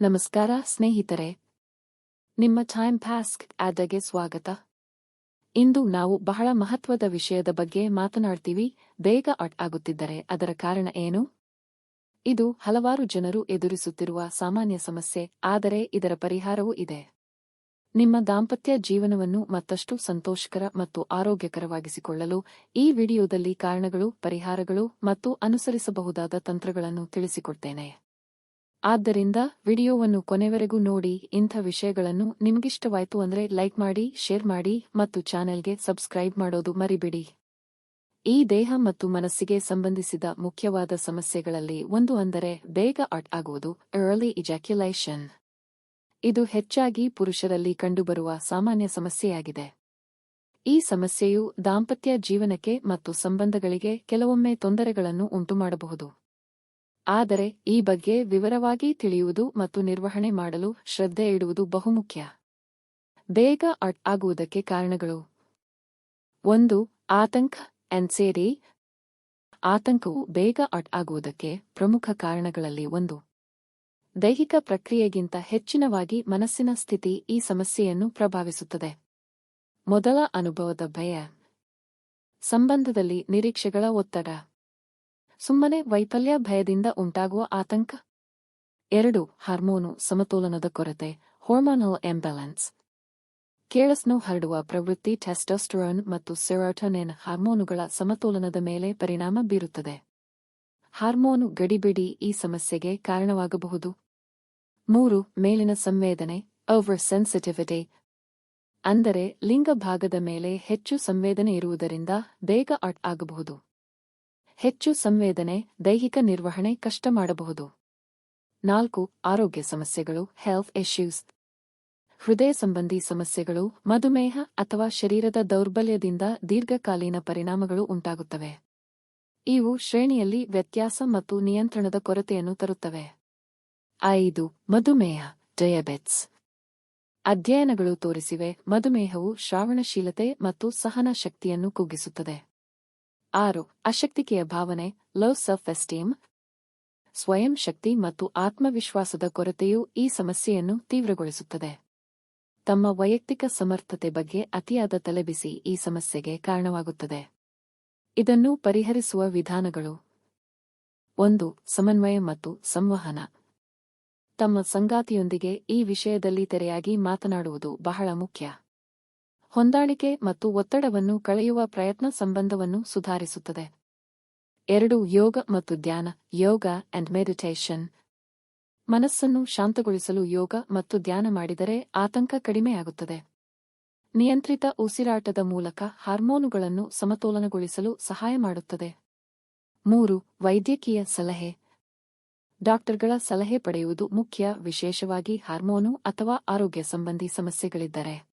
ನಮಸ್ಕಾರ, ಸ್ನೇಹಿತರೆ. ನಿಮ್ಮ ಟೈಮ್ ಪಾಸ್ಕ್ ಆದಗೆ ಸ್ವಾಗತ. ಇಂದು ನಾವು ಬಹಳ ಮಹತ್ವದ ವಿಷಯದ ಬಗ್ಗೆ ಮಾತನಾಡ್ತೀವಿ. ಬೇಗ ಅಟ್ ಆಗುತ್ತಿದ್ದರೆ ಅದರ ಕಾರಣ ಏನು? ಇದು ಹಲವಾರು ಜನರು ಎದುರಿಸುತ್ತಿರುವ ಸಾಮಾನ್ಯ ಸಮಸ್ಯೆ, ಆದರೆ ಇದರ ಪರಿಹಾರವೂ ಇದೆ. ನಿಮ್ಮ ದಾಂಪತ್ಯ ಜೀವನವನ್ನು ಮತ್ತಷ್ಟು ಸಂತೋಷಕರ ಮತ್ತು ಆರೋಗ್ಯಕರವಾಗಿಸಿಕೊಳ್ಳಲು ಈ ವಿಡಿಯೋದಲ್ಲಿ ಕಾರಣಗಳು, ಪರಿಹಾರಗಳು ಮತ್ತು ಅನುಸರಿಸಬಹುದಾದ ತಂತ್ರಗಳನ್ನು ತಿಳಿಸಿಕೊಡ್ತೇನೆ. ಆದ್ದರಿಂದ ವಿಡಿಯೋವನ್ನು ಕೊನೆವರೆಗೂ ನೋಡಿ, ಇಂಥ ವಿಷಯಗಳನ್ನು ನಿಮ್ಗಿಷ್ಟವಾಯ್ತು ಅಂದ್ರೆ ಲೈಕ್ ಮಾಡಿ, ಶೇರ್ ಮಾಡಿ ಮತ್ತು ಚಾನೆಲ್ಗೆ ಸಬ್ಸ್ಕ್ರೈಬ್ ಮಾಡೋದು ಮರಿಬಿಡಿ. ಈ ದೇಹ ಮತ್ತು ಮನಸ್ಸಿಗೆ ಸಂಬಂಧಿಸಿದ ಮುಖ್ಯವಾದ ಸಮಸ್ಯೆಗಳಲ್ಲಿ ಒಂದು ಅಂದರೆ ಬೇಗ ಅಟ್ ಆಗುವುದು ಅರ್ಲಿ ಇಜಾಕ್ಯುಲೇಷನ್ ಇದು ಹೆಚ್ಚಾಗಿ ಪುರುಷರಲ್ಲಿ ಕಂಡುಬರುವ ಸಾಮಾನ್ಯ ಸಮಸ್ಯೆಯಾಗಿದೆ. ಈ ಸಮಸ್ಯೆಯು ದಾಂಪತ್ಯ ಜೀವನಕ್ಕೆ ಮತ್ತು ಸಂಬಂಧಗಳಿಗೆ ಕೆಲವೊಮ್ಮೆ ತೊಂದರೆಗಳನ್ನು ಉಂಟುಮಾಡಬಹುದು. ಆದರೆ ಈ ಬಗ್ಗೆ ವಿವರವಾಗಿ ತಿಳಿಯುವುದು ಮತ್ತು ನಿರ್ವಹಣೆ ಮಾಡಲು ಶ್ರದ್ಧೆ ಇಡುವುದು ಬಹುಮುಖ್ಯ. ಬೇಗ ಅಟ್ ಆಗುವುದಕ್ಕೆ ಕಾರಣಗಳು. ಒಂದು, ಆತಂಕ ಎನ್ಸೇರಿ ಆತಂಕವು ಬೇಗ ಅಟ್ ಆಗುವುದಕ್ಕೆ ಪ್ರಮುಖ ಕಾರಣಗಳಲ್ಲಿ ಒಂದು. ದೈಹಿಕ ಪ್ರಕ್ರಿಯೆಗಿಂತ ಹೆಚ್ಚಿನವಾಗಿ ಮನಸ್ಸಿನ ಸ್ಥಿತಿ ಈ ಸಮಸ್ಯೆಯನ್ನು ಪ್ರಭಾವಿಸುತ್ತದೆ. ಮೊದಲ ಅನುಭವದ ಭಯ. ಸಂಬಂಧದಲ್ಲಿ ನಿರೀಕ್ಷೆಗಳ ಒತ್ತಡ. ಸುಮ್ಮನೆ ವೈಫಲ್ಯ ಭಯದಿಂದ ಉಂಟಾಗುವ ಆತಂಕ? ಎರಡು, ಹಾರ್ಮೋನು ಸಮತೋಲನದ ಕೊರತೆ ಹಾರ್ಮೋನಲ್ ಎಂಬ್ಯಾಲೆನ್ಸ್ ಕೇಳಸ್ನು ಹರಡುವ ಪ್ರವೃತ್ತಿ ಟೆಸ್ಟೋಸ್ಟೆರಾನ್ ಮತ್ತು ಸೆರೋಟೊನಿನ್ ಹಾರ್ಮೋನುಗಳ ಸಮತೋಲನದ ಮೇಲೆ ಪರಿಣಾಮ ಬೀರುತ್ತದೆ. ಹಾರ್ಮೋನು ಗಡಿಬಿಡಿ ಈ ಸಮಸ್ಯೆಗೆ ಕಾರಣವಾಗಬಹುದು. ಮೂರು, ಮೇಲಿನ ಸಂವೇದನೆ ಓವರ್ ಸೆನ್ಸಿಟಿವಿಟಿ ಅಂದರೆ ಲಿಂಗ ಭಾಗದ ಮೇಲೆ ಹೆಚ್ಚು ಸಂವೇದನೆ ಇರುವುದರಿಂದ ಬೇಗ ಅಟ್ ಆಗಬಹುದು. ಹೆಚ್ಚು ಸಂವೇದನೆ, ದೈಹಿಕ ನಿರ್ವಹಣೆ ಕಷ್ಟ ಮಾಡಬಹುದು ನಾಲ್ಕು, ಆರೋಗ್ಯ ಸಮಸ್ಯೆಗಳು ಹೆಲ್ತ್ ಇಶ್ಯೂಸ್ ಹೃದಯ ಸಂಬಂಧಿ ಸಮಸ್ಯೆಗಳು, ಮಧುಮೇಹ ಅಥವಾ ಶರೀರದ ದೌರ್ಬಲ್ಯದಿಂದ ದೀರ್ಘಕಾಲೀನ ಪರಿಣಾಮಗಳು ಉಂಟಾಗುತ್ತವೆ. ಇವು ಶ್ರೇಣಿಯಲ್ಲಿ ವ್ಯತ್ಯಾಸ ಮತ್ತು ನಿಯಂತ್ರಣದ ಕೊರತೆಯನ್ನು ತರುತ್ತವೆ. ಐದು, ಮಧುಮೇಹ ಡಯಾಬೆಟ್ಸ್ ಅಧ್ಯಯನಗಳು ತೋರಿಸಿವೆ, ಮಧುಮೇಹವು ಶ್ರಾವಣಶೀಲತೆ ಮತ್ತು ಸಹನ ಶಕ್ತಿಯನ್ನು ಕುಗ್ಗಿಸುತ್ತದೆ. ಆರು, ಅಶಕ್ತಿಕೆಯ ಭಾವನೆ ಲವ್ ಸೆಲ್ಫ್ ಎಸ್ಟೀಮ್ ಸ್ವಯಂ ಶಕ್ತಿ ಮತ್ತು ಆತ್ಮವಿಶ್ವಾಸದ ಕೊರತೆಯು ಈ ಸಮಸ್ಯೆಯನ್ನು ತೀವ್ರಗೊಳಿಸುತ್ತದೆ. ತಮ್ಮ ವೈಯಕ್ತಿಕ ಸಮರ್ಥತೆ ಬಗ್ಗೆ ಅತಿಯಾದ ತಲೆಬಿಸಿ ಈ ಸಮಸ್ಯೆಗೆ ಕಾರಣವಾಗುತ್ತದೆ. ಇದನ್ನು ಪರಿಹರಿಸುವ ವಿಧಾನಗಳು. ಒಂದು, ಸಮನ್ವಯ ಮತ್ತು ಸಂವಹನ. ತಮ್ಮ ಸಂಗಾತಿಯೊಂದಿಗೆ ಈ ವಿಷಯದಲ್ಲಿ ತೆರೆಯಾಗಿ ಮಾತನಾಡುವುದು ಬಹಳ ಮುಖ್ಯ. ಹೊಂದಾಣಿಕೆ ಮತ್ತು ಒತ್ತಡವನ್ನು ಕಳೆಯುವ ಪ್ರಯತ್ನ ಸಂಬಂಧವನ್ನು ಸುಧಾರಿಸುತ್ತದೆ. ಎರಡು, ಯೋಗ ಮತ್ತು ಧ್ಯಾನ, ಯೋಗ ಅಂಡ್ ಮೆಡಿಟೇಷನ್ ಮನಸ್ಸನ್ನು ಶಾಂತಗೊಳಿಸಲು ಯೋಗ ಮತ್ತು ಧ್ಯಾನ ಮಾಡಿದರೆ ಆತಂಕ ಕಡಿಮೆಯಾಗುತ್ತದೆ. ನಿಯಂತ್ರಿತ ಉಸಿರಾಟದ ಮೂಲಕ ಹಾರ್ಮೋನುಗಳನ್ನು ಸಮತೋಲನಗೊಳಿಸಲು ಸಹಾಯ ಮಾಡುತ್ತದೆ. ಮೂರು, ವೈದ್ಯಕೀಯ ಸಲಹೆ. ಡಾಕ್ಟರ್ಗಳ ಸಲಹೆ ಪಡೆಯುವುದು ಮುಖ್ಯ, ವಿಶೇಷವಾಗಿ ಹಾರ್ಮೋನು ಅಥವಾ ಆರೋಗ್ಯ ಸಂಬಂಧಿ ಸಮಸ್ಯೆಗಳಿದ್ದರೆ.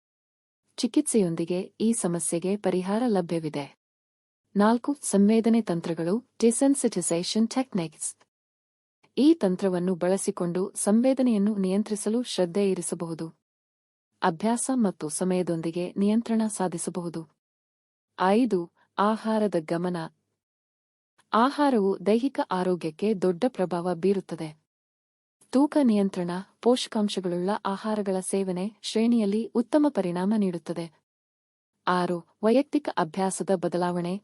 ಚಿಕಿತ್ಸೆಯೊಂದಿಗೆ ಈ ಸಮಸ್ಯೆಗೆ ಪರಿಹಾರ ಲಭ್ಯವಿದೆ. ನಾಲ್ಕು ಸಂವೇದನೆ ತಂತ್ರಗಳು ಡಿಸೆನ್ಸಿಟಿಸೇಷನ್ ಟೆಕ್ನಿಕ್ಸ್. ಈ ತಂತ್ರವನ್ನು ಬಳಸಿಕೊಂಡು ಸಂವೇದನೆಯನ್ನು ನಿಯಂತ್ರಿಸಲು ಶ್ರದ್ಧೆ ಇರಿಸಬಹುದು. ಅಭ್ಯಾಸ ಮತ್ತು ಸಮಯದೊಂದಿಗೆ ನಿಯಂತ್ರಣ ಸಾಧಿಸಬಹುದು. ಐದು, ಆಹಾರದ ಗಮನ. ಆಹಾರವು ದೈಹಿಕ ಆರೋಗ್ಯಕ್ಕೆ ದೊಡ್ಡ ಪ್ರಭಾವ ಬೀರುತ್ತದೆ. ತೂಕ ನಿಯಂತ್ರಣ, ಪೋಷಕಾಂಶಗಳುಳ್ಳ ಆಹಾರಗಳ ಸೇವನೆ ಶ್ರೇಣಿಯಲ್ಲಿ ಉತ್ತಮ ಪರಿಣಾಮ ನೀಡುತ್ತದೆ. ಆರು, ವೈಯಕ್ತಿಕ ಅಭ್ಯಾಸದ ಬದಲಾವಣೆ.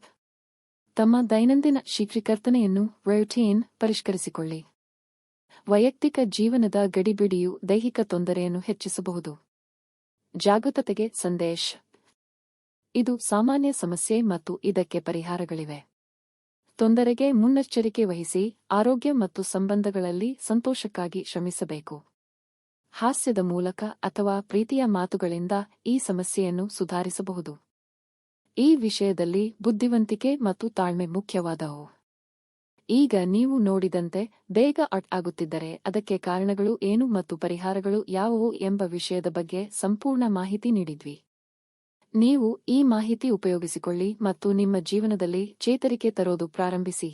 ತಮ್ಮ ದೈನಂದಿನ ಶೀಘ್ರೀಕರ್ತನೆಯನ್ನು ರೊಟೀನ್ ಪರಿಷ್ಕರಿಸಿಕೊಳ್ಳಿ. ವೈಯಕ್ತಿಕ ಜೀವನದ ಗಡಿಬಿಡಿಯು ದೈಹಿಕ ತೊಂದರೆಯನ್ನು ಹೆಚ್ಚಿಸಬಹುದು. ಜಾಗೃತತೆಗೆ ಸಂದೇಶ. ಇದು ಸಾಮಾನ್ಯ ಸಮಸ್ಯೆ ಮತ್ತು ಇದಕ್ಕೆ ಪರಿಹಾರಗಳಿವೆ. ತೊಂದರೆಗೆ ಮುನ್ನೆಚ್ಚರಿಕೆ ವಹಿಸಿ ಆರೋಗ್ಯ ಮತ್ತು ಸಂಬಂಧಗಳಲ್ಲಿ ಸಂತೋಷಕ್ಕಾಗಿ ಶ್ರಮಿಸಬೇಕು. ಹಾಸ್ಯದ ಮೂಲಕ ಅಥವಾ ಪ್ರೀತಿಯ ಮಾತುಗಳಿಂದ ಈ ಸಮಸ್ಯೆಯನ್ನು ಸುಧಾರಿಸಬಹುದು. ಈ ವಿಷಯದಲ್ಲಿ ಬುದ್ಧಿವಂತಿಕೆ ಮತ್ತು ತಾಳ್ಮೆ ಮುಖ್ಯವಾದವು. ಈಗ ನೀವು ನೋಡಿದಂತೆ ಬೇಗ ಅಟ್ ಆಗುತ್ತಿದ್ದರೆ ಅದಕ್ಕೆ ಕಾರಣಗಳು ಏನು ಮತ್ತು ಪರಿಹಾರಗಳು ಯಾವುವು ಎಂಬ ವಿಷಯದ ಬಗ್ಗೆ ಸಂಪೂರ್ಣ ಮಾಹಿತಿ ನೀಡಿದ್ವಿ. ನೀವು ಈ ಮಾಹಿತಿ ಉಪಯೋಗಿಸಿಕೊಳ್ಳಿ ಮತ್ತು ನಿಮ್ಮ ಜೀವನದಲ್ಲಿ ಚೇತರಿಕೆ ತರೋದು ಪ್ರಾರಂಭಿಸಿ.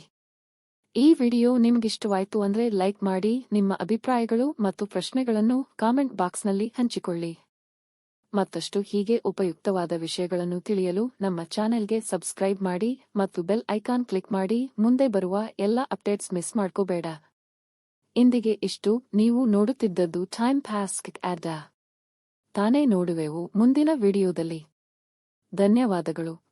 ಈ ವಿಡಿಯೋ ನಿಮ್ಗಿಷ್ಟವಾಯ್ತು ಅಂದ್ರೆ ಲೈಕ್ ಮಾಡಿ, ನಿಮ್ಮ ಅಭಿಪ್ರಾಯಗಳು ಮತ್ತು ಪ್ರಶ್ನೆಗಳನ್ನು ಕಾಮೆಂಟ್ ಬಾಕ್ಸ್ನಲ್ಲಿ ಹಂಚಿಕೊಳ್ಳಿ. ಮತ್ತಷ್ಟು ಹೀಗೆ ಉಪಯುಕ್ತವಾದ ವಿಷಯಗಳನ್ನು ತಿಳಿಯಲು ನಮ್ಮ ಚಾನೆಲ್ಗೆ ಸಬ್ಸ್ಕ್ರೈಬ್ ಮಾಡಿ ಮತ್ತು ಬೆಲ್ ಐಕಾನ್ ಕ್ಲಿಕ್ ಮಾಡಿ, ಮುಂದೆ ಬರುವ ಎಲ್ಲ ಅಪ್ಡೇಟ್ಸ್ ಮಿಸ್ ಮಾಡ್ಕೋಬೇಡ. ಇಂದಿಗೆ ಇಷ್ಟು, ನೀವು ನೋಡುತ್ತಿದ್ದದ್ದು ಟೈಮ್ ಪಾಸ್ಕ್ ಆಡ ತಾನೇ ನೋಡುವೆವು ಮುಂದಿನ ವಿಡಿಯೋದಲ್ಲಿ. ಧನ್ಯವಾದಗಳು.